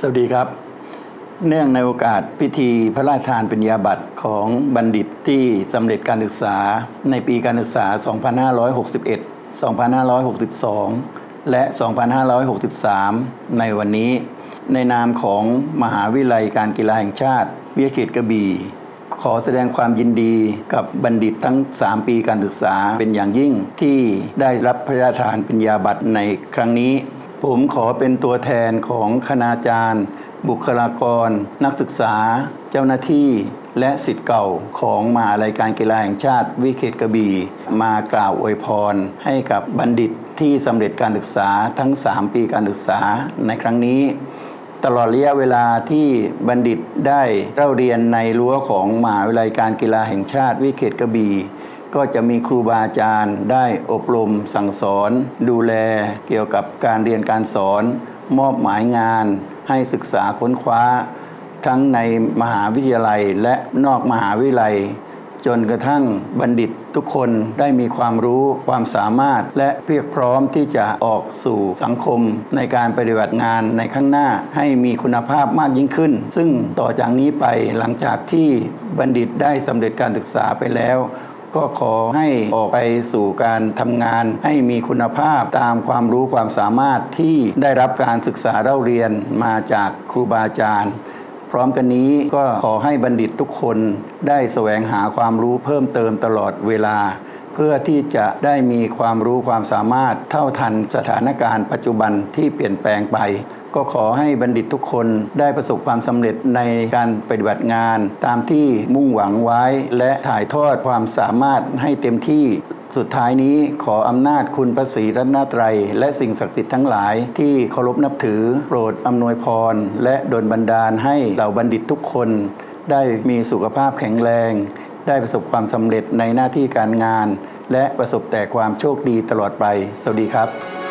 สวัสดีครับ เนื่องในโอกาสพิธีพระราชทานปริญญาบัตรของบัณฑิตที่สำเร็จการศึกษาในปีการศึกษา 2561 2562 และ 2563 ในวันนี้ ในนามของมหาวิทยาลัยการกีฬาแห่งชาติวิทยาเขตกระบี่ขอแสดงความยินดีกับบัณฑิตทั้ง 3 ปีการศึกษาเป็นอย่างยิ่งที่ได้รับพระราชทานปริญญาบัตรในครั้งนี้ ผมขอเป็นตัวแทนของคณาจารย์ บุคลากร นักศึกษา เจ้าหน้าที่ และสิทธิ์เก่าของมหาลัยการกีฬาแห่งชาติวิเขตกระบี่มากล่าวอวยพร ให้กับบัณฑิตที่สำเร็จการศึกษาทั้ง 3 ปีการศึกษาในครั้งนี้ ตลอดระยะเวลาที่บัณฑิตได้เล่าเรียนในรั้วของมหาวิทยาลัยการกีฬาแห่งชาติวิเขตกระบี่ ก็จะมีครูบาอาจารย์ ได้อบรมสั่งสอน ดูแลเกี่ยวกับการเรียนการสอน มอบหมายงาน ให้ศึกษาค้นคว้า ทั้งในมหาวิทยาลัยและนอกมหาวิทยาลัย จนกระทั่งบัณฑิตทุกคนได้มีความรู้ความสามารถ และเพียบพร้อมที่จะออกสู่สังคมในการปฏิบัติงานในข้างหน้าให้มีคุณภาพมากยิ่งขึ้น ซึ่งต่อจากนี้ไปหลังจากที่บัณฑิตได้สำเร็จการศึกษาไปแล้ว ก็ขอให้ออกไปสู่การทำงาน ให้มีคุณภาพตามความรู้ความสามารถที่ได้รับการศึกษาเล่าเรียนมาจากครูบาอาจารย์ พร้อมกันนี้ก็ขอให้บัณฑิตทุกคนได้แสวงหาความรู้เพิ่มเติมตลอดเวลา พื่อที่จะได้มีความรู้ความสามารถเท่าทันสถานการณ์ปัจจุบันที่เปลี่ยนแปลงไป ก็ขอให้บัณฑิตทุกคนได้ประสบความสำเร็จในการปฏิบัติงาน ตามที่มุ่งหวังไว้ และถ่ายทอดความสามารถให้เต็มที่สุดท้ายนี้ขออำนาจคุณพระศรีรัตนตรัย และสิ่งศักดิ์สิทธิ์ทั้งหลาย ที่เคารพนับถือโปรดอำนวยพร และดลบันดาลให้เหล่าบัณฑิตทุกคน ได้มีสุขภาพแข็งแรง ได้ประสบความสำเร็จในหน้าที่การงาน และประสบแต่ความโชคดีตลอดไป สวัสดีครับ